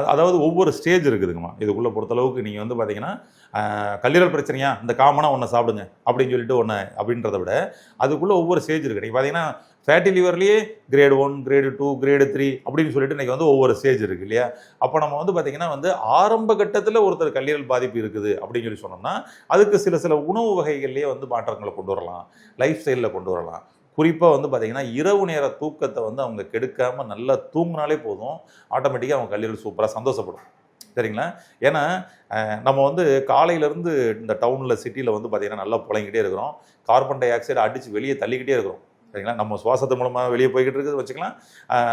அதாவது ஒவ்வொரு ஸ்டேஜ் இருக்குதுங்கம்மா. இதுக்குள்ளே பொறுத்தளவுக்கு நீங்கள் வந்து பார்த்தீங்கன்னா கல்லீரல் பிரச்சனையா இந்த காமனாக ஒன்று சாப்பிடுங்க அப்படின்னு சொல்லிட்டு ஒன்று அப்படின்றத விட அதுக்குள்ளே ஒவ்வொரு ஸ்டேஜ் இருக்குது நீங்கள் பார்த்தீங்கன்னா fatty லிவர்லேயே grade one grade two grade three அப்படின்னு சொல்லிட்டு இன்றைக்கி வந்து ஒவ்வொரு ஸ்டேஜ் இருக்குது இல்லையா? அப்போ நம்ம வந்து பார்த்தீங்கன்னா வந்து ஆரம்ப கட்டத்தில் ஒருத்தர் கல்லீரல் பாதிப்பு இருக்குது அப்படின்னு சொல்லி சொன்னோம்னா அதுக்கு சில சில உணவு வகைகள்லேயே வந்து மாற்றங்களை கொண்டு வரலாம். லைஃப் ஸ்டைலில் கொண்டு வரலாம். குறிப்பாக வந்து பார்த்தீங்கன்னா இரவு நேர தூக்கத்தை வந்து அவங்க கெடுக்காமல் நல்லா தூங்கினாலே போதும். ஆட்டோமேட்டிக்காக அவங்க கல்லீரல் சூப்பராக சந்தோஷப்படும். சரிங்களா? ஏன்னா நம்ம வந்து காலையிலேருந்து இந்த டவுனில் சிட்டியில் வந்து பார்த்திங்கன்னா நல்லா புழங்கிட்டே இருக்கிறோம். கார்பன் டை ஆக்சைடு அடித்து வெளியே தள்ளிக்கிட்டே இருக்கிறோம். சரிங்களா? நம்ம சுவாசத்து மூலமாக வெளியே போய்கிட்டு இருக்குது வச்சுக்கலாம்.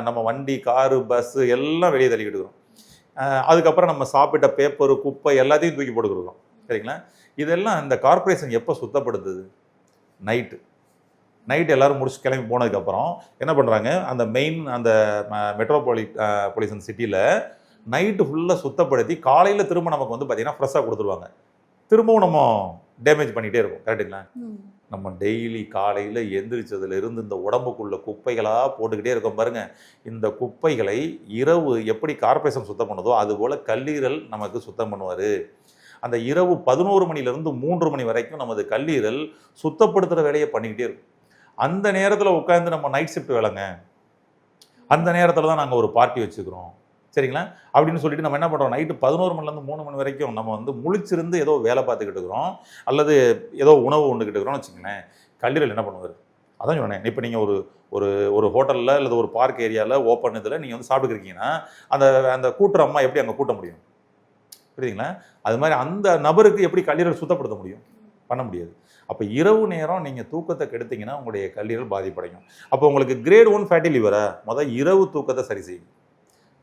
நம்ம வண்டி காரு பஸ்ஸு எல்லாம் வெளியே தள்ளிக்கிட்டு இருக்கிறோம். அதுக்கப்புறம் நம்ம சாப்பிட்ட பேப்பர் குப்பை எல்லாத்தையும் தூக்கி போட்டுக்கிறோம் சரிங்களா? இதெல்லாம் இந்த கார்ப்பரேஷன் எப்போ சுத்தப்படுத்துது? நைட்டு நைட் எல்லாரும் முடிச்சு கிளம்பி போனதுக்கப்புறம் என்ன பண்ணுறாங்க அந்த மெயின் அந்த மெட்ரோபாலி பொலிசன் சிட்டியில் நைட்டு ஃபுல்லாக சுத்தப்படுத்தி காலையில் திரும்ப நமக்கு வந்து பார்த்திங்கன்னா ஃப்ரெஷ்ஷாக கொடுத்துருவாங்க. திரும்பவும் நம்ம டேமேஜ் பண்ணிகிட்டே இருக்கும் கரெக்டுங்களா. நம்ம டெய்லி காலையில் எந்திரிச்சதுல இருந்து இந்த உடம்புக்குள்ள குப்பைகளாக போட்டுக்கிட்டே இருக்கோம் பாருங்க. இந்த குப்பைகளை இரவு எப்படி கார்பரேஷன் சுத்தம் பண்ணுதோ அதுபோல் கல்லீரல் நமக்கு சுத்தம் பண்ணுவார். அந்த இரவு பதினோரு மணிலேருந்து மூன்று மணி வரைக்கும் நமது கல்லீரல் சுத்தப்படுத்துகிற வேலையை பண்ணிக்கிட்டே இருக்கும். அந்த நேரத்தில் உட்காந்து நம்ம நைட் ஷிஃப்ட் வேலைங்க. அந்த நேரத்தில் தான் நாங்கள் ஒரு பார்ட்டி வச்சுக்கிறோம். சரிங்களா? அப்படின்னு சொல்லிட்டு நம்ம என்ன பண்ணுறோம் நைட்டு பதினோரு மணிலேருந்து மூணு மணி வரைக்கும் நம்ம வந்து முழிச்சிருந்து ஏதோ வேலை பார்த்துக்கிட்டு இருக்கிறோம். அல்லது ஏதோ உணவு உண்டுக்கிட்டு இருக்கிறோம்னு வச்சுங்களேன் கல்லீரல் என்ன பண்ணுவார்? அதான் சொன்னேன். இப்போ நீங்கள் ஒரு ஒரு ஒரு ஹோட்டலில் அல்லது ஒரு பார்க் ஏரியாவில் ஓப்பன் இதில் நீங்கள் வந்து சாப்பிட்டுருக்கீங்கன்னா அந்த அந்த கூட்டுற அம்மா எப்படி அங்கே கூட்ட முடியும்? புரியுதுங்களா? அது மாதிரி அந்த நபருக்கு எப்படி கல்லீரல் சுத்தப்படுத்த முடியும்? பண்ண முடியாது. அப்போ இரவு நேரம் நீங்கள் தூக்கத்தை கெடுத்தீங்கன்னா உங்களுடைய கல்லீரல் பாதிப்படையும். அப்போ உங்களுக்கு கிரேட் ஒன் ஃபேட்டி லிவரை முதல் இரவு தூக்கத்தை சரி செய்யும்.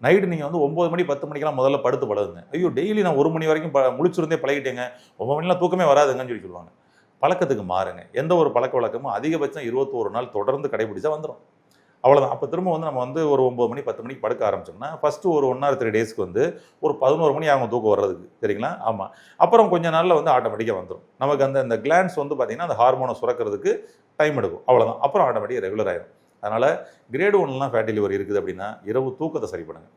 நைட்டு நீங்கள் வந்து ஒம்பது மணி பத்து மணிக்கெல்லாம் முதல்ல படுத்து பழகுங்க ஐயோ டெய்லி நான் ஒரு மணி வரைக்கும் ப முழிச்சிருந்தே பழகிட்டேங்க. ஒம்பது மணிலாம் தூக்கமே வராதுங்கன்னு சொல்லி சொல்லுவாங்க. பழக்கத்துக்கு மாறுங்க. எந்த ஒரு பழக்க வழக்கமும் அதிகபட்சம் இருபத்தோரு நாள் தொடர்ந்து கடைபிடிச்சா வந்துடும் அவ்வளோதான் அப்போ திரும்ப வந்து நம்ம வந்து ஒரு ஒம்பது மணி பத்து மணிக்கு படுக்க ஆரம்பிச்சோம்னா ஃபஸ்ட்டு ஒரு ஒன் ஆர் த்ரீ டேஸ்க்கு வந்து ஒரு பதினோரு மணி ஆகும் தூக்கம் வர்றதுக்கு. சரிங்களா? ஆமாம் அப்புறம் கொஞ்ச நாளில் வந்து ஆட்டோமேட்டிக்காக வந்துடும் நமக்கு அந்த இந்த கிளான்ஸ் வந்து பார்த்திங்கன்னா அந்த ஹார்மோனை சுரக்கிறதுக்கு டைம் எடுக்கும். அவ்வளோதான் அப்புறம் ஆட்டோமேட்டிக்காக ரெகுலர் ஆகிடும் அதனால் கிரேடு ஒன்லாம் ஃபேட்டி லிவர் இருக்குது அப்படின்னா இரவு தூக்கத்தை சரி பண்ணுங்கள்